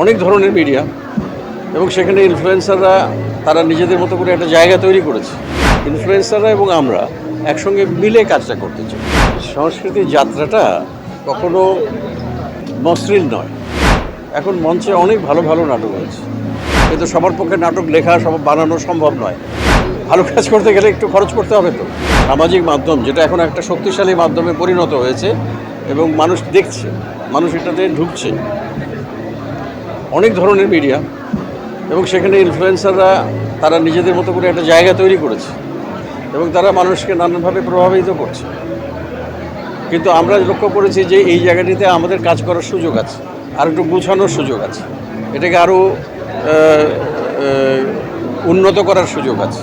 অনেক ধরনের মিডিয়া এবং সেখানে ইনফ্লুয়েন্সাররা তারা নিজেদের মতো করে একটা জায়গা তৈরি করেছে। ইনফ্লুয়েন্সাররা এবং আমরা একসঙ্গে মিলে কাজটা করতে চাই। সংস্কৃতির যাত্রাটা কখনো মসৃণ নয়। এখন মঞ্চে অনেক ভালো ভালো নাটক হয়েছে কিন্তু সবার পক্ষে নাটক লেখা, সব বানানো সম্ভব নয়। ভালো কাজ করতে গেলে একটু খরচ করতে হবে তো। সামাজিক মাধ্যম, যেটা এখন একটা শক্তিশালী মাধ্যমে পরিণত হয়েছে এবং মানুষ দেখছে, মানুষ এটাতে ঢুকছে। অনেক ধরনের মিডিয়া এবং সেখানে ইনফ্লুয়েন্সাররা তারা নিজেদের মতো করে একটা জায়গা তৈরি করেছে, এবং তারা মানুষকে নানানভাবে প্রভাবিত করছে। কিন্তু আমরা লক্ষ্য করেছি যে এই জায়গাটিতে আমাদের কাজ করার সুযোগ আছে, আর একটু গুছানোর সুযোগ আছে। এটাকে আরও উন্নত করার সুযোগ আছে।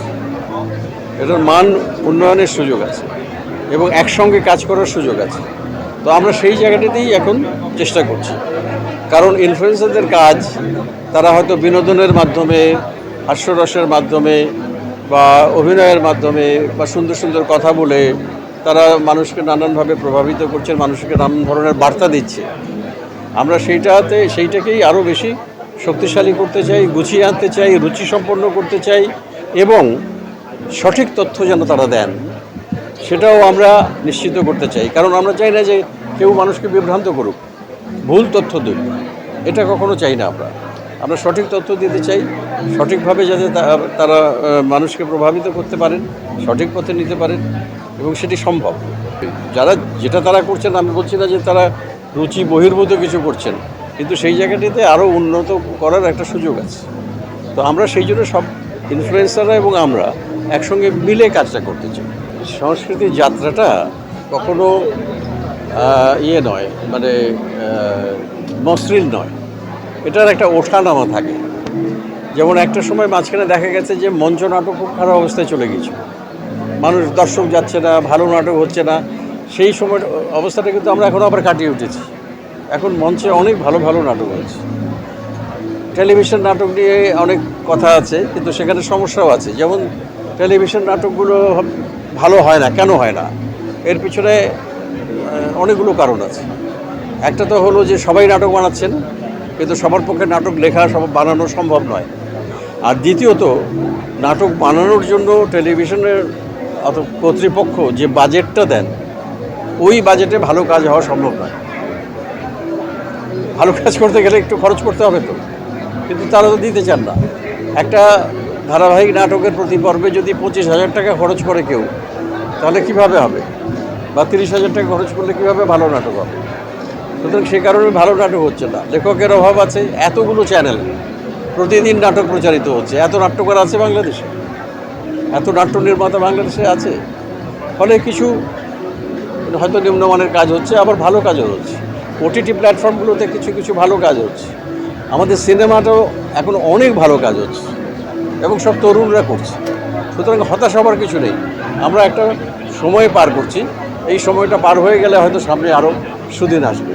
এটার মান উন্নয়নের সুযোগ আছে, এবং একসঙ্গে কাজ করার সুযোগ আছে। তো আমরা সেই জায়গাটিতেই এখন চেষ্টা করছি। কারণ ইনফ্লুয়েন্সারদের কাজ, তারা হয়তো বিনোদনের মাধ্যমে, হাস্যরসের মাধ্যমে, বা অভিনয়ের মাধ্যমে, বা সুন্দর সুন্দর কথা বলে, তারা মানুষকে নানানভাবে প্রভাবিত করছে, মানুষকে নানান ধরনের বার্তা দিচ্ছে। আমরা সেইটাতে, সেইটাকেই আরও বেশি শক্তিশালী করতে চাই, গুছিয়ে আনতে চাই, রুচি সম্পন্ন করতে চাই, এবং সঠিক তথ্য যেন তারা দেন, সেটাও আমরা নিশ্চিত করতে চাই। কারণ আমরা চাই না যে কেউ মানুষকে বিভ্রান্ত করুক। ভুল তথ্য দিক এটা কখনো চাই না আমরা। আমরা সঠিক তথ্য দিতে চাই। সঠিকভাবে যাতে তারা মানুষকে প্রভাবিত করতে পারেন, সঠিক পথে নিতে পারেন এবং সেটি সম্ভব। যারা, যেটা তারা করছেন, আমি বলছি না যে তারা রুচি, বহির্ভূত কিছু করছেন। কিন্তু সেই জায়গাটিতে আরও উন্নত করার একটা সুযোগ আছে। তো আমরা সেই জন্য সব ইনফ্লুয়েন্সাররা এবং আমরা একসঙ্গে মিলে কাজটা করতে চাই। সংস্কৃতির যাত্রাটা কখনো ইয়ে নয় মানে মসৃণ নয়। এটার একটা ওঠানামা থাকে। যেমন একটা সময় মাঝখানে দেখা গেছে যে মঞ্চ নাটক খুব খারাপ অবস্থায় চলে গেছে মানুষ দর্শক যাচ্ছে না, ভালো নাটক হচ্ছে না। সেই সময় অবস্থাটা কিন্তু আমরা এখন আবার কাটিয়ে উঠেছি। এখন মঞ্চে অনেক ভালো ভালো নাটক হয়েছে। টেলিভিশন নাটক নিয়ে অনেক কথা আছে, কিন্তু সেখানে সমস্যাও আছে। যেমন টেলিভিশন নাটকগুলো ভালো হয় না, কেন হয় না? এর পিছনে অনেকগুলো কারণ আছে। একটা তো হলো যে সবাই নাটক বানাচ্ছেন, কিন্তু সবার পক্ষে নাটক লেখা সব বানানো সম্ভব নয়। আর দ্বিতীয়ত, নাটক বানানোর জন্য টেলিভিশনের অত কর্তৃপক্ষ যে বাজেটটা দেন, ওই বাজেটে ভালো কাজ হওয়া সম্ভব নয়। ভালো কাজ করতে গেলে একটু খরচ করতে হবে তো, কিন্তু তারা তো দিতে চান না। একটা ধারাবাহিক নাটকের প্রতি পর্বে যদি পঁচিশ হাজার টাকা খরচ করে কেউ, তাহলে কীভাবে হবে? বা তিরিশ হাজার টাকা খরচ করলে কীভাবে ভালো নাটক হবে? সুতরাং সে কারণে ভালো নাটক হচ্ছে না। লেখকের অভাব আছে, এতগুলো চ্যানেল প্রতিদিন নাটক প্রচারিত হচ্ছে। এত নাট্যকার আছে বাংলাদেশে? এত নাট্য নির্মাতা বাংলাদেশে আছে? ফলে কিছু হয়তো নিম্নমানের কাজ হচ্ছে, আবার ভালো কাজও হচ্ছে। ওটিটি প্ল্যাটফর্মগুলোতে কিছু কিছু ভালো কাজ হচ্ছে। আমাদের সিনেমাটাও এখন অনেক ভালো কাজ হচ্ছে এবং সব তরুণরা করছে। সুতরাং হতাশ হবার কিছু নেই। আমরা একটা সময় পার করছি। এই সময়টা পার হয়ে গেলে হয়তো সামনে আরও সুদিন আসবে।